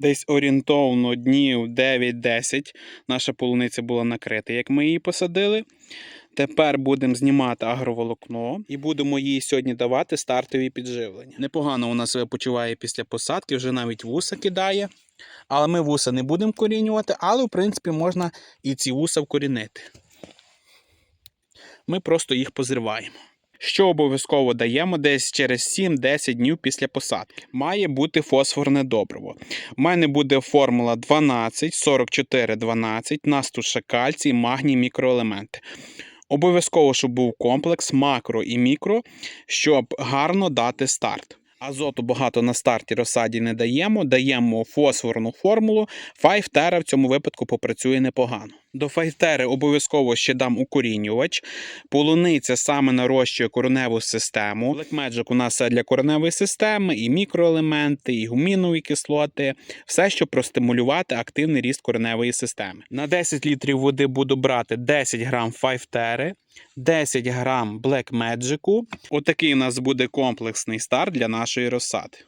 Десь орієнтовно днів 9-10 наша полуниця була накрита, як ми її посадили. Тепер будемо знімати агроволокно і будемо їй сьогодні давати стартові підживлення. Непогано вона себе почуває після посадки, вже навіть вуса кидає. Але ми вуса не будемо корінювати, але в принципі можна і ці вуса вкорінити. Ми просто їх позриваємо. Що обов'язково даємо десь через 7-10 днів після посадки. Має бути фосфорне добриво. У мене буде формула 12, 44, 12, нас тут ще кальцій, магній, мікроелементи. Обов'язково, щоб був комплекс макро і мікро, щоб гарно дати старт. Азоту багато на старті розсаді не даємо, даємо фосфорну формулу. 5 тера в цьому випадку попрацює непогано. До 5 тери обов'язково ще дам укорінювач. Полуниця саме нарощує кореневу систему. Black у нас для кореневої системи, і мікроелементи, і гумінові кислоти, все, щоб простимулювати активний ріст кореневої системи. На 10 літрів води буду брати 10 грам 5 тери, 10 грам Black Magic. Отакий у нас буде комплексний старт для нашої розсади.